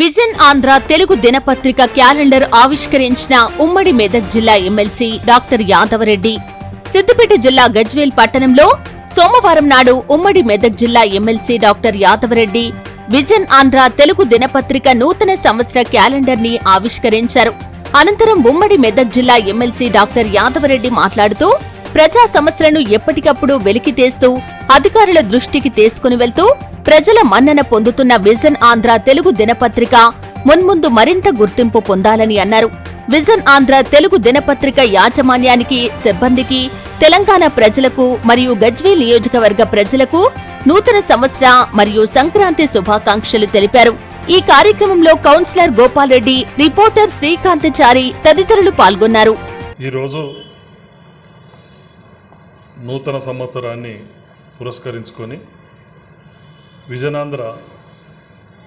Vision Andhra Telugu దినపత్రిక calendar ఆవిష్కరించిన ఉమ్మడి మెదక్ జిల్లా ఎమ్మెల్సీ డాక్టర్ యాదవరెడ్డి. సిద్దిపేట జిల్లా గజ్వేల్ పట్టణంలో సోమవారం నాడు ఉమ్మడి మెదక్ జిల్లా MLC doctor Yadava Reddy vision Andhra Telugu దినపత్రిక నూతన సంవత్సర క్యాలెండర్ని ఆవిష్కరించారు. అనంతరం ఉమ్మడి మెదక్ జిల్లా ఎమ్మెల్సీ డాక్టర్ యాదవరెడ్డి మాట్లాడుతూ ప్రజా సమస్యలను ఎప్పటికప్పుడు వెలికితీస్తూ అధికారుల దృష్టికి తీసుకుని వెళ్తూ ప్రజల మన్నన పొందుతున్న విజన్ ఆంధ్ర తెలుగు దినపత్రిక మున్ముందు మరింత గుర్తింపు పొందాలని అన్నారు. విజన్ ఆంధ్ర తెలుగు దినపత్రిక యాజమాన్యానికి సిబ్బందికి తెలంగాణ ప్రజలకు మరియు గజ్వేల్ నియోజకవర్గ ప్రజలకు నూతన సంవత్సర మరియు సంక్రాంతి శుభాకాంక్షలు తెలిపారు. ఈ కార్యక్రమంలో కౌన్సిలర్ గోపాల్రెడ్డి రిపోర్టర్ శ్రీకాంతచారి తదితరులు పాల్గొన్నారు. ఈరోజు నూతన సంవత్సరాన్ని పురస్కరించుకొని విజయనాంధ్ర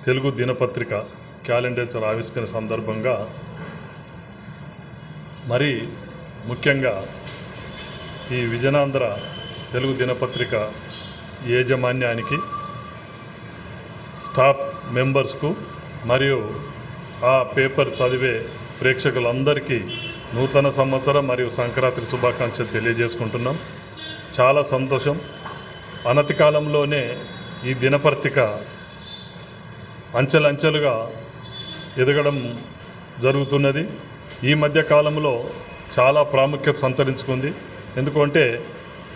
తెలుగు దినపత్రిక క్యాలెండర్ ఆవిష్కరణ సందర్భంగా మరి ముఖ్యంగా ఈ విజయనాంధ్ర తెలుగు దినపత్రిక యాజమాన్యానికి స్టాఫ్ మెంబర్స్కు మరియు ఆ పేపర్ చదివే ప్రేక్షకులందరికీ నూతన సంవత్సరం మరియు సంక్రాంతి శుభాకాంక్షలు తెలియజేసుకుంటున్నాం. చాలా సంతోషం. అనతి కాలంలోనే ఈ దినపత్రిక అంచెలంచెలుగా ఎదగడం జరుగుతున్నది. ఈ మధ్య కాలంలో చాలా ప్రాముఖ్యత సంతరించుకుంది. ఎందుకంటే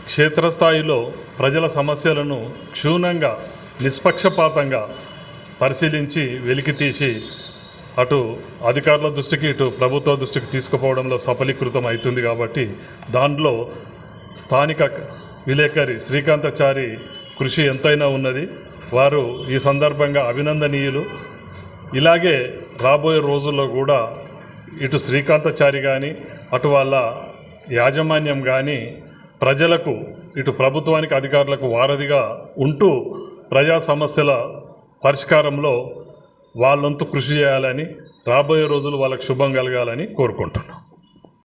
క్షేత్రస్థాయిలో ప్రజల సమస్యలను క్షుణ్ణంగా నిష్పక్షపాతంగా పరిశీలించి వెలికితీసి అటు అధికారుల దృష్టికి ఇటు ప్రభుత్వ దృష్టికి తీసుకుపోవడంలో సఫలీకృతం అవుతుంది కాబట్టి దాంట్లో స్థానిక విలేకరి శ్రీకాంతచారి కృషి ఎంతైనా ఉన్నది. వారు ఈ సందర్భంగా అభినందనీయులు. ఇలాగే రాబోయే రోజుల్లో కూడా ఇటు శ్రీకాంతచారి కానీ అటు వాళ్ళ యాజమాన్యం కానీ ప్రజలకు ఇటు ప్రభుత్వానికి అధికారులకు వారధిగా ఉంటూ ప్రజా సమస్యల పరిష్కారంలో వాళ్ళంతు కృషి చేయాలని రాబోయే రోజులు వాళ్ళకు శుభం కలగాలని కోరుకుంటున్నాం.